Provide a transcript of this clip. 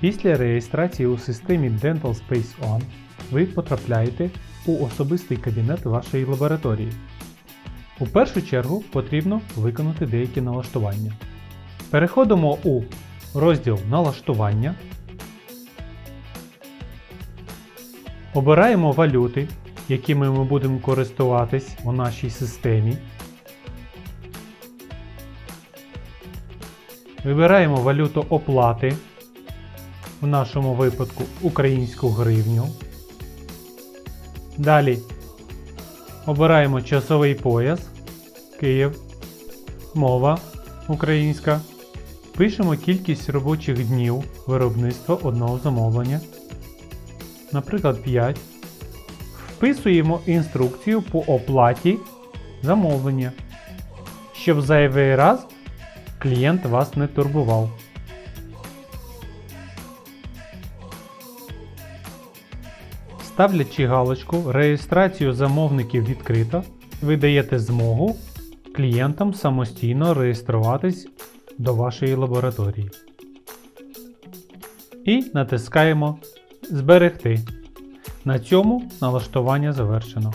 Після реєстрації у системі Dental Space On ви потрапляєте у особистий кабінет вашої лабораторії. У першу чергу потрібно виконати деякі налаштування. Переходимо у розділ Налаштування. Обираємо валюти, якими ми будемо користуватись у нашій системі. Вибираємо валюту оплати, в нашому випадку українську гривню. Далі обираємо часовий пояс Київ, мова українська. Пишемо кількість робочих днів виробництва одного замовлення, наприклад 5. Вписуємо інструкцію по оплаті замовлення, щоб зайвий раз клієнт вас не турбував. Ставлячи галочку Реєстрацію замовників відкрито, ви даєте змогу клієнтам самостійно реєструватись до вашої лабораторії. І натискаємо Зберегти. На цьому налаштування завершено.